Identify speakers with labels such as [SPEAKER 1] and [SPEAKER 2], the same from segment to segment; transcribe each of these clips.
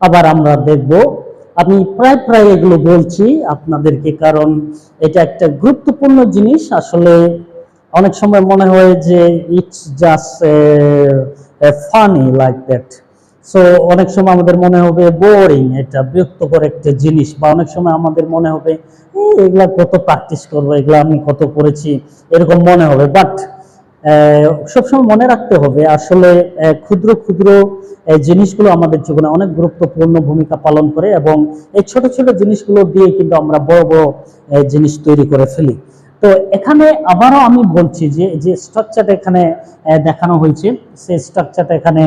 [SPEAKER 1] আবার আমরা দেখব। আমি প্রায় প্রায় এগুলো বলছি আপনাদেরকে কারণ এটা একটা গুরুত্বপূর্ণ জিনিস। আসলে অনেক সময় মনে হয় যে it's just funny like that so অনেক সময় আমাদের মনে হবে বোরিং এটা বিরক্তকর একটা জিনিস। বা অনেক সময় আমাদের মনে হবে "এই, এগুলা কত প্র্যাকটিস করব এগুলা আমি কত করেছি? এরকম মনে হবে। বাট সবসময় মনে রাখতে হবে, আসলে ক্ষুদ্র ক্ষুদ্র জিনিসগুলো আমাদের জীবনে অনেক গুরুত্বপূর্ণ ভূমিকা পালন করে এবং এই ছোট ছোট জিনিসগুলো দিয়ে কিন্তু আমরা বড় বড় জিনিস তৈরি করে ফেলি। তো এখানে আবারও আমি বলছি যে যে স্ট্রাকচারটা এখানে দেখানো হয়েছে সেই স্ট্রাকচারটা এখানে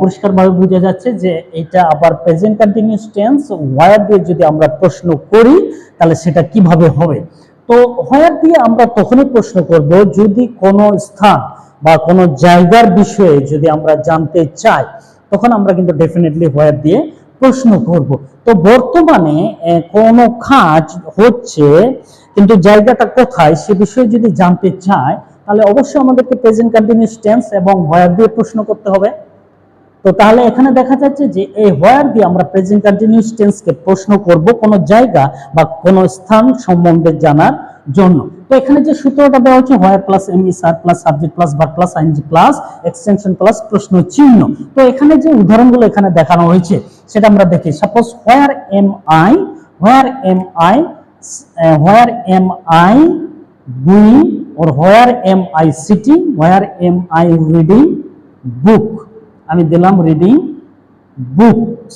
[SPEAKER 1] পরিষ্কারভাবে বোঝা যাচ্ছে যে এটা আবার প্রেজেন্ট কন্টিনিউস টেন্স ওয়ার দিয়ে যদি আমরা প্রশ্ন করি, তাহলে সেটা কীভাবে হবে? তো হোয়ার দিয়ে আমরা তখনই প্রশ্ন করব, যদি কোনো স্থান বা কোনো জায়গার বিষয়ে যদি আমরা জানতে চাই, তখন আমরা কিন্তু ডেফিনেটলি হোয়ার দিয়ে প্রশ্ন করব। তো বর্তমানে কোনো কাজ হচ্ছে, কিন্তু জায়গাটা কোথায় সে বিষয়ে যদি জানতে চাই তাহলে অবশ্যই আমাদেরকে প্রেজেন্ট কন্টিনিউস টেন্স এবং হোয়ার দিয়ে প্রশ্ন করতে হবে। তো তাহলে এখানে দেখা যাচ্ছে যে, এই হোয়ার দিয়ে আমরা প্রেজেন্ট কন্টিনিউস টেন্সকে প্রশ্ন করব কোনো জায়গা বা কোনো স্থান সম্বন্ধে জানার জন্য। তো এখানে যে সূত্রটা দেওয়া হচ্ছে where plus am is are plus subject plus verb plus I N G plus extension plus প্রশ্ন চিহ্ন। তো এখানে যে উদাহরণগুলো এখানে দেখানো হয়েছে, সেটা আমরা দেখি। Suppose where am I where am I where am I going or where am I sitting, where am I reading book? আমি দিলাম রিডিং বুকস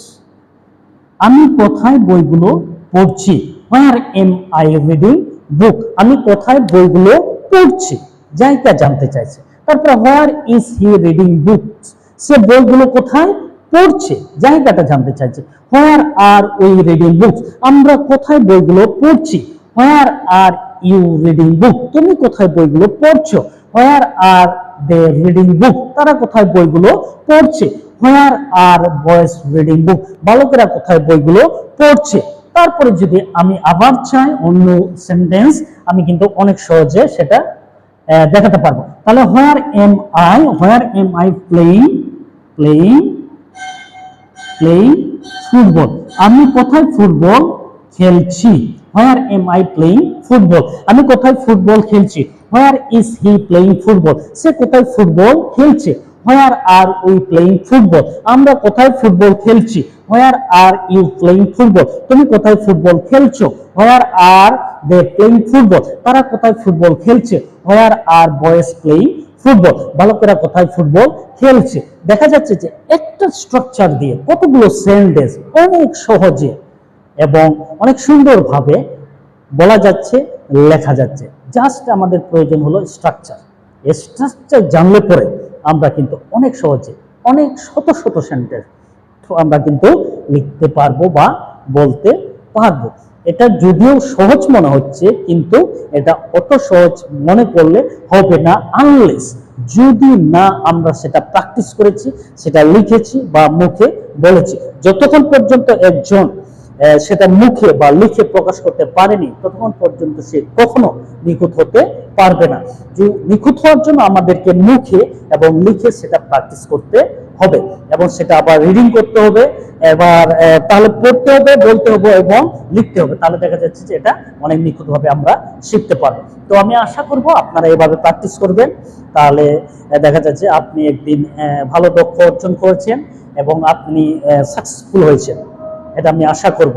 [SPEAKER 1] আমি কোথায় বইগুলো পড়ছি? Where am I reading book আমি কোথায় বইগুলো পড়ছি? জায়গা জানতে চাইছে। তারপর where is he reading books সে বইগুলো কোথায় পড়ছে? জায়গাটা জানতে চাইছে। Where are we reading books আমরা কোথায় বইগুলো পড়ছি? Where are you reading book তুমি কোথায় বইগুলো পড়ছো? হোয়ার আর দে রিডিং বুক তারা কোথায় বইগুলো পড়ছে? হোয়ার আর বয়েস রিডিং বুক বালকেরা কোথায় বইগুলো পড়ছে? তারপরে যদি আমি আবার চাই অন্য সেন্টেন্স আমি কিন্তু অনেক সহজে সেটা দেখাতে পারব। তাহলে where am I where am I playing playing playing football আমি কোথায় ফুটবল খেলছি? Where am I playing football আমি কোথায় ফুটবল খেলছি? Where is he playing football সে কোথায় ফুটবল খেলছে? Where are we playing football আমরা কোথায় ফুটবল খেলছি? Where are you playing football তুমি কোথায় ফুটবল খেলছো? Where are they playing football তারা কোথায় ফুটবল খেলছে? Where are boys playing football বালকেরা কোথায় ফুটবল খেলছে? দেখা যাচ্ছে যে একটা স্ট্রাকচার দিয়ে কতগুলো সেন্টেন্স অনেক সহজে এবং অনেক সুন্দরভাবে বলা যাচ্ছে, লেখা যাচ্ছে। জাস্ট আমাদের প্রয়োজন হলো স্ট্রাকচার এই স্ট্রাকচার জানলে পরে আমরা কিন্তু অনেক সহজে, অনেক শত শত সেন্টেন্স আমরা কিন্তু লিখতে পারব বা বলতে পারব। এটা যদিও সহজ মনে হচ্ছে, কিন্তু এটা অত সহজ মনে করলে হবে না আনলেস যদি না আমরা সেটা প্র্যাকটিস করেছি, সেটা লিখেছি বা মুখে বলেছি। যতক্ষণ পর্যন্ত একজন সেটা মুখে বা লিখে প্রকাশ করতে পারেনি, ততক্ষণ পর্যন্ত সে কখনো নিখুঁত হতে পারবে না। নিখুঁত হওয়ার জন্য আমাদেরকে মুখে এবং লিখে সেটা প্র্যাকটিস করতে হবে এবং সেটা আবার রিডিং করতে হবে, এবার তাহলে পড়তে হবে, বলতে হবে এবং লিখতে হবে। তাহলে দেখা যাচ্ছে যে এটা অনেক নিখুঁতভাবে আমরা শিখতে পারব। তো আমি আশা করব আপনারা এভাবে প্র্যাকটিস করবেন। তাহলে দেখা যাচ্ছে আপনি একদিন ভালো দক্ষ অর্জন করেছেন এবং আপনি সাকসেসফুল হয়েছেন। এটা আমি আশা করব।